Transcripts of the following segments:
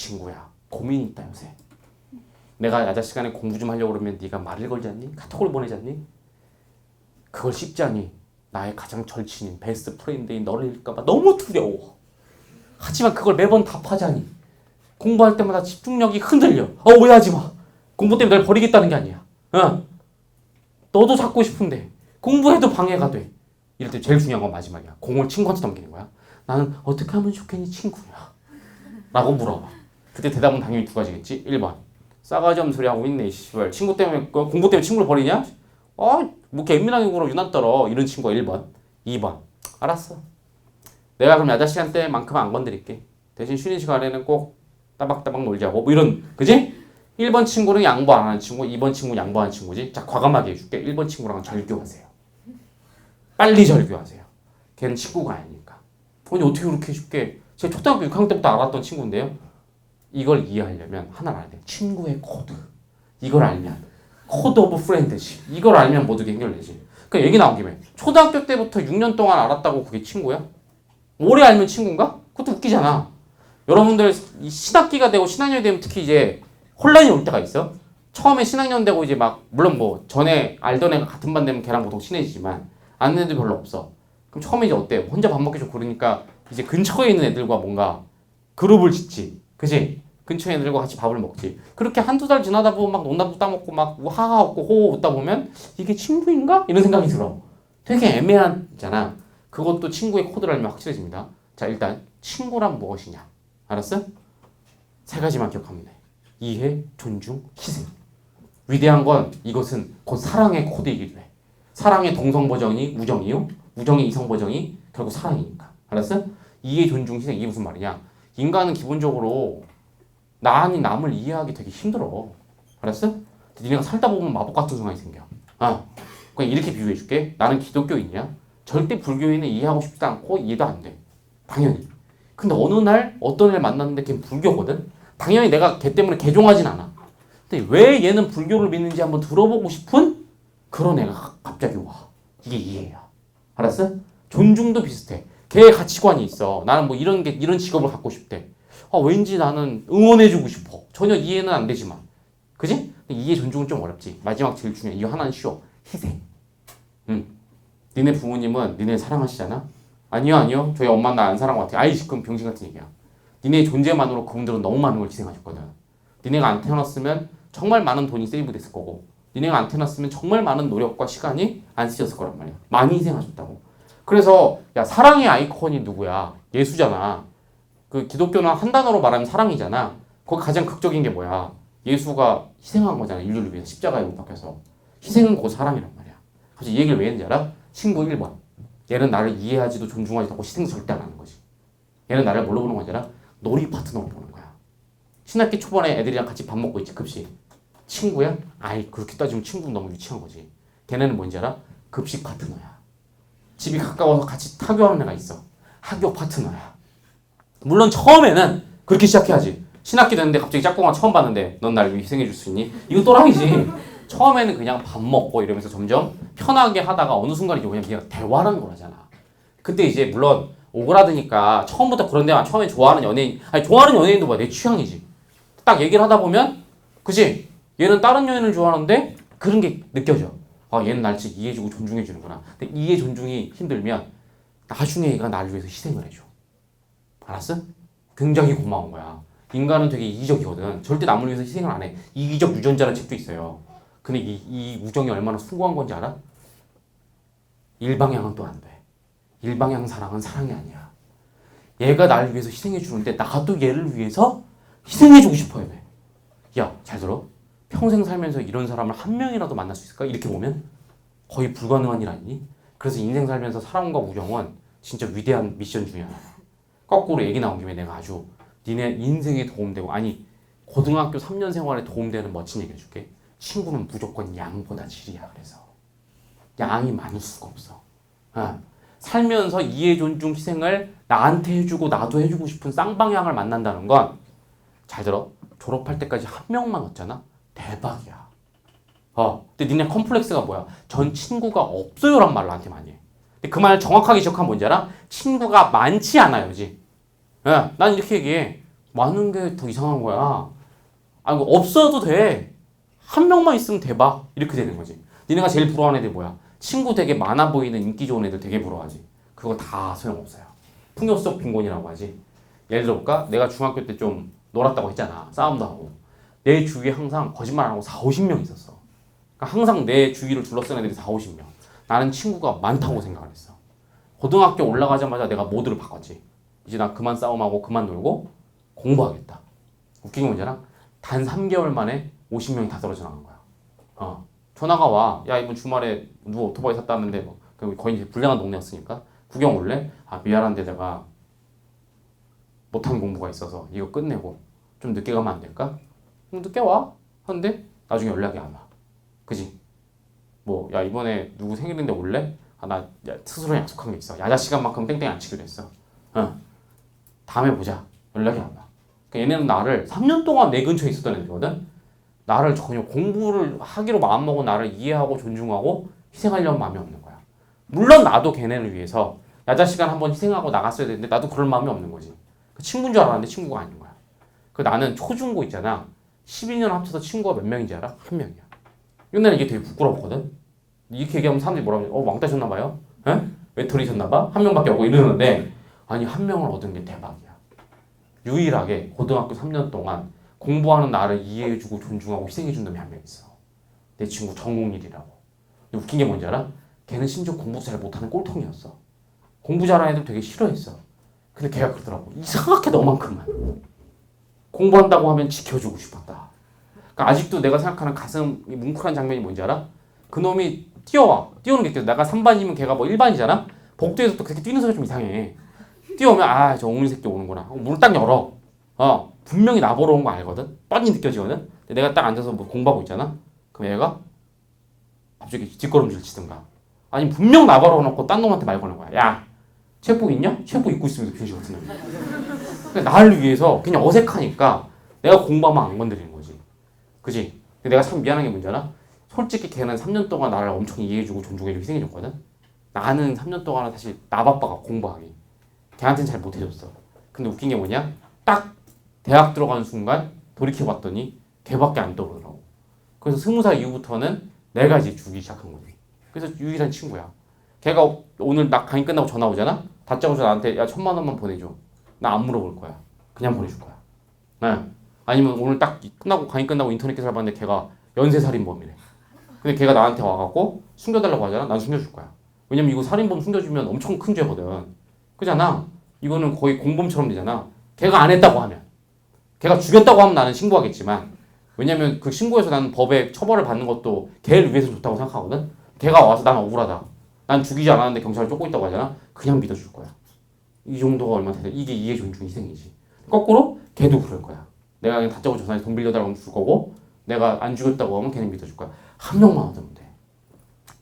친구야. 고민이 있다 요새. 내가 야자 시간에 공부 좀 하려고 그러면 네가 말을 걸지 않니? 카톡을 보내지 않니? 그걸 쉽지 않니? 나의 가장 절친인 베스트 프렌드인 너를 잃을까봐 너무 두려워. 하지만 그걸 매번 답하자니. 공부할 때마다 집중력이 흔들려. 어 오해하지 마. 공부 때문에 널 버리겠다는 게 아니야. 어? 너도 잡고 싶은데 공부해도 방해가 돼. 이럴 때 제일 중요한 건 마지막이야. 공을 친구한테 넘기는 거야. 나는 어떻게 하면 좋겠니 친구야? 라고 물어봐 그때 대답은 당연히 두 가지겠지. 1번 싸가지 없는 소리 하고 있네 이 씨발. 친구 때문에 그 공부 때문에 친구를 버리냐? 어뭐 이렇게 예민하게 굴어 유난 떨어. 이런 친구가 1번. 2번. 알았어. 내가 그럼 야자 시간 때만큼 안 건드릴게. 대신 쉬는 시간에는 꼭 따박따박 놀자고. 뭐 이런 그지? 1번 친구는 양보 안 하는 친구 2번 친구 양보하는 친구지. 자 과감하게 해줄게. 1번 친구랑은 절교하세요. 빨리 절교하세요. 걔는 친구가 아니니까. 아니 어떻게 그렇게 쉽게? 제가 초등학교 6학년 때부터 알았던 친구인데요 이걸 이해하려면 하나 알아야 돼 친구의 코드 이걸 알면 코드 오브 프렌드십 이걸 알면 모두게 해결되지 그 얘기 나온 김에 초등학교 때부터 6년 동안 알았다고 그게 친구야? 오래 알면 친구인가? 그것도 웃기잖아 여러분들 이 신학기가 되고 신학년이 되면 특히 이제 혼란이 올 때가 있어 처음에 신학년 되고 이제 막 물론 뭐 전에 알던 애가 같은 반 되면 걔랑 보통 친해지지만 아는 애도 별로 없어 그럼 처음에 이제 어때? 혼자 밥 먹기 좋고 그러니까 이제 근처에 있는 애들과 뭔가 그룹을 짓지 그지? 근처에 애들과 같이 밥을 먹지. 그렇게 한두 달 지나다 보면 막 농담도 따먹고 막 하하 웃고 호호 웃다 보면 이게 친구인가? 이런 생각이 들어. 되게 애매하잖아. 그것도 친구의 코드를 알면 확실해집니다. 자 일단 친구란 무엇이냐? 알았어? 세 가지만 기억하면 돼 이해, 존중, 희생. 위대한 건 이것은 곧 사랑의 코드이기도 해. 사랑의 동성 버전이 우정이요. 우정의 이성 버전이 결국 사랑이니까. 알았어? 이해, 존중, 희생 이게 무슨 말이냐? 인간은 기본적으로 나 아닌 남을 이해하기 되게 힘들어. 알았어? 니네가 살다 보면 마법 같은 순간이 생겨. 아 그냥 이렇게 비유해 줄게. 나는 기독교인이야. 절대 불교인은 이해하고 싶지 않고 이해도 안 돼. 당연히. 근데 어느 날 어떤 애를 만났는데 걔는 불교거든? 당연히 내가 걔 때문에 개종하진 않아. 근데 왜 얘는 불교를 믿는지 한번 들어보고 싶은 그런 애가 갑자기 와. 이게 이해야. 알았어? 존중도 비슷해. 걔의 가치관이 있어. 나는 뭐 이런 게 이런 직업을 갖고 싶대 아 왠지 나는 응원해주고 싶어. 전혀 이해는 안 되지만. 그지? 이해 존중은 좀 어렵지. 마지막 제일 중요해. 이거 하나는 쉬워. 희생. 응. 니네 부모님은 니네 사랑하시잖아? 아니요 아니요. 저희 엄마 나안 사랑한 것 같아. 아이 지금 병신 같은 얘기야. 니네 존재만으로 그분들은 너무 많은 걸 희생하셨거든. 니네가 안 태어났으면 정말 많은 돈이 세이브 됐을 거고 니네가 안 태어났으면 정말 많은 노력과 시간이 안 쓰였을 거란 말이야. 많이 희생하셨다고. 그래서 야 사랑의 아이콘이 누구야? 예수잖아 그 기독교는 한 단어로 말하면 사랑이잖아. 거기 가장 극적인 게 뭐야? 예수가 희생한 거잖아. 인류를 위해서 십자가에 못 박혀서. 희생은 곧 사랑이란 말이야. 그래서 이 얘기를 왜 했는지 알아? 친구 1번. 얘는 나를 이해하지도 존중하지도 않고 희생 절대 안 하는 거지. 얘는 나를 뭘로 보는 거지 알아? 놀이 파트너로 보는 거야. 신학기 초반에 애들이랑 같이 밥 먹고 있지 급식. 친구야? 아이 그렇게 따지면 친구는 너무 유치한 거지. 걔네는 뭔지 알아? 급식 파트너야. 집이 가까워서 같이 타교하는 애가 있어. 학교 파트너야 물론 처음에는 그렇게 시작해야지. 신학기 됐는데 갑자기 짝꿍아 처음 봤는데 넌날 위해 희생해 줄 수 있니? 이거 또랑이지. 처음에는 그냥 밥 먹고 이러면서 점점 편하게 하다가 어느 순간이죠 그냥 걔가 대화라는 걸 하잖아. 그때 이제 물론 오그라드니까 처음부터 그런 데만 처음에 좋아하는 연예인 아니 좋아하는 연예인도 뭐야. 내 취향이지. 딱 얘기를 하다 보면 그지? 얘는 다른 연예인을 좋아하는데 그런 게 느껴져. 아 얘는 날 진짜 이해해주고 존중해주는구나. 근데 이해 존중이 힘들면 나중에 얘가 나를 위해서 희생을 해줘 알았어? 굉장히 고마운 거야 인간은 되게 이기적이거든 절대 남을 위해서 희생을 안 해 이기적 유전자라는 책도 있어요 근데 이, 이 우정이 얼마나 숭고한 건지 알아? 일방향은 또 안 돼. 일방향 사랑은 사랑이 아니야. 얘가 나를 위해서 희생해 주는데 나도 얘를 위해서 희생해 주고 싶어야 돼. 야, 잘 들어. 평생 살면서 이런 사람을 한 명이라도 만날 수 있을까? 이렇게 보면 거의 불가능한 일 아니니? 그래서 인생 살면서 사랑과 우정은 진짜 위대한 미션 중에 하나야. 거꾸로 얘기 나온 김에 내가 아주 니네 인생에 도움되고 아니 고등학교 3년 생활에 도움되는 멋진 얘기 해줄게. 친구는 무조건 양보다 질이야. 그래서 양이 많을 수가 없어. 어. 살면서 이해, 존중, 희생을 나한테 해주고 나도 해주고 싶은 쌍방향을 만난다는 건 잘 들어. 졸업할 때까지 한 명만 왔잖아. 대박이야. 어. 근데 니네 컴플렉스가 뭐야? 전 친구가 없어요란 말 나한테 많이 해. 근데 그 말 정확하게 기억하면 뭔지 알아? 친구가 많지 않아요지. 예, 난 이렇게 얘기해. 많은 게 더 이상한 거야. 아, 이거 없어도 돼. 한 명만 있으면 대박. 이렇게 되는 거지. 니네가 제일 부러워하는 애들 뭐야? 친구 되게 많아 보이는 인기 좋은 애들 되게 부러워하지. 그거 다 소용없어요. 풍요 속 빈곤이라고 하지. 예를 들어볼까? 내가 중학교 때 좀 놀았다고 했잖아. 싸움도 하고. 내 주위에 항상 거짓말 안 하고 4, 50명 있었어. 그러니까 항상 내 주위를 둘러싼 애들이 4, 50명. 나는 친구가 많다고 생각을 했어. 고등학교 올라가자마자 내가 모드를 바꿨지. 이제 나 그만 싸움하고 그만 놀고 공부하겠다. 웃긴 게 알아? 단 3개월 만에 50명이 다 떨어져 나간 거야. 어. 전화가 와. 야, 이번 주말에 누가 오토바이 샀다는데 뭐, 그 거의 이제 불량한 동네였으니까 구경 올래? 아, 미안한데 내가 못한 공부가 있어서 이거 끝내고 좀 늦게 가면 안 될까? 그럼 늦게 와. 하는데 나중에 연락이 안 와. 그지? 뭐, 야, 이번에 누구 생일인데 올래? 아, 나 야, 스스로 약속한 게 있어. 야자 시간만큼 땡땡이 안 치기로 했어. 어. 다음에 보자. 연락이 안 와. 그러니까 얘네는 나를 3년 동안 내 근처에 있었던 애들거든. 나를 전혀 공부를 하기로 마음먹은 나를 이해하고 존중하고 희생하려는 마음이 없는 거야. 물론 나도 걔네를 위해서 야자 시간 한번 희생하고 나갔어야 되는데 나도 그럴 마음이 없는 거지. 그 친구인 줄 알았는데 친구가 아닌 거야. 그 나는 초중고 있잖아. 12년 합쳐서 친구가 몇 명인지 알아? 한 명이야. 근데 이게 되게 부끄럽거든. 이렇게 얘기하면 사람들이 뭐라고 하냐. 어, 왕따 셨나 봐요? 에? 외톨이셨나 봐? 한 명밖에 없고 이러는데 아니 한 명을 얻은 게 대박이야. 유일하게 고등학교 3년 동안 공부하는 나를 이해해주고 존중하고 희생해준 놈이 한 명 있어. 내 친구 정국일이라고. 근데 웃긴 게 뭔지 알아? 걔는 심지어 공부도 잘 못하는 꼴통이었어. 공부 잘하는 애들 되게 싫어했어. 근데 걔가 그러더라고. 이상하게 너만큼만. 공부한다고 하면 지켜주고 싶었다. 그러니까 아직도 내가 생각하는 가슴이 뭉클한 장면이 뭔지 알아? 그놈이 뛰어와. 뛰어오는 게 있대. 내가 3반이면 걔가 뭐 1반이잖아? 복도에서 또 그렇게 뛰는 소리가 좀 이상해. 뛰어오면 아, 저 옹리 새끼 오는구나. 문을 딱 열어. 어, 분명히 나보러 온 거 알거든? 뻔히 느껴지거든? 내가 딱 앉아서 뭐 공부하고 있잖아? 그럼 얘가 갑자기 뒷걸음질 치든가. 아니, 분명 나보러 놓고 딴 놈한테 말 거는 거야. 야, 체육복 있냐? 체육복 입고 있으면서 병신 같은 놈. 그러니까 나를 위해서 그냥 어색하니까 내가 공부하면 안 건드리는 거지. 그지? 근데 내가 참 미안한 게 뭔지 알아? 솔직히 걔는 3년 동안 나를 엄청 이해해주고 존중해주고 희생해줬거든? 나는 3년 동안은 사실 나 바빠가 공부하기. 걔한테는 잘 못해줬어. 근데 웃긴 게 뭐냐? 딱 대학 들어가는 순간 돌이켜봤더니 걔밖에 안 떠오르더라고. 그래서 스무 살 이후부터는 내가 이제 주기 시작한 거지. 그래서 유일한 친구야. 걔가 오늘 나 강의 끝나고 전화 오잖아? 다짜고서 나한테 야 천만 원만 보내줘. 나 안 물어볼 거야. 그냥 보내줄 거야. 네. 아니면 오늘 딱 끝나고 강의 끝나고 인터넷 기사를 봤는데 걔가 연쇄살인범이래. 근데 걔가 나한테 와갖고 숨겨달라고 하잖아? 난 숨겨줄 거야. 왜냐면 이거 살인범 숨겨주면 엄청 큰 죄거든. 그잖아. 이거는 거의 공범처럼 되잖아. 걔가 안 했다고 하면. 걔가 죽였다고 하면 나는 신고하겠지만. 왜냐면 그 신고해서 나는 법에 처벌을 받는 것도 걔를 위해서 좋다고 생각하거든. 걔가 와서 난 억울하다. 난 죽이지 않았는데 경찰을 쫓고 있다고 하잖아. 그냥 믿어줄 거야. 이 정도가 얼마나 돼? 이게 이해 존중 희생이지. 거꾸로 걔도 그럴 거야. 내가 그냥 다짜고 전화해서 돈 빌려달라고 하면 줄 거고 내가 안 죽였다고 하면 걔는 믿어줄 거야. 한 명만 얻으면 돼.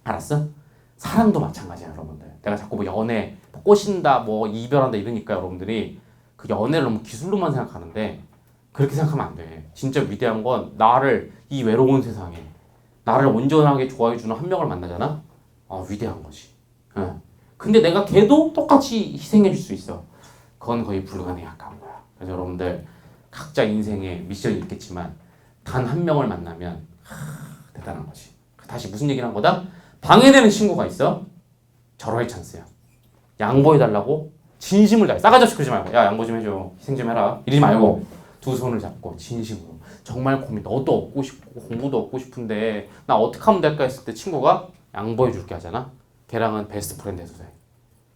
알았어? 사랑도 마찬가지야, 여러분들. 내가 자꾸 뭐 연애, 뭐 꼬신다, 뭐 이별한다 이러니까 여러분들이 그 연애를 너무 기술로만 생각하는데 그렇게 생각하면 안 돼. 진짜 위대한 건 나를 이 외로운 세상에 나를 온전하게 좋아해주는 한 명을 만나잖아? 아, 위대한 거지. 응. 근데 내가 걔도 똑같이 희생해줄 수 있어. 그건 거의 불가능에 가까운 거야. 그래서 여러분들 각자 인생에 미션이 있겠지만 단 한 명을 만나면 하, 대단한 거지. 다시 무슨 얘기를 한 거다? 방해되는 친구가 있어. 절호의 찬스야. 양보해달라고 진심을 다해. 싸가지 없이 그러지 말고 야 양보 좀 해줘. 희생 좀 해라. 이러지 말고 두 손을 잡고 진심으로 정말 고민 너도 얻고 싶고 공부도 얻고 싶은데 나 어떻게 하면 될까 했을 때 친구가 양보해 줄게 하잖아. 걔랑은 베스트 프렌드 해도 돼.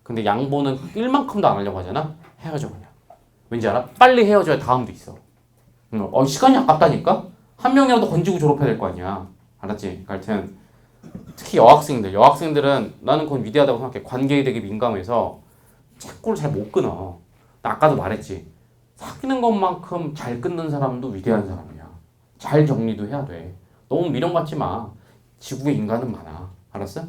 근데 양보는 일만큼도 안 하려고 하잖아. 헤어져 그냥. 왠지 알아? 빨리 헤어져야 다음도 있어. 응, 어 시간이 아깝다니까. 한 명이라도 건지고 졸업해야 될 거 아니야. 알았지? 그러니까 하여튼 특히 여학생들, 여학생들은 나는 그건 위대하다고 생각해. 관계에 되게 민감해서 착고를 잘 못 끊어. 나 아까도 말했지. 사귀는 것만큼 잘 끊는 사람도 위대한 사람이야. 잘 정리도 해야 돼. 너무 미련 갖지 마. 지구에 인간은 많아. 알았어?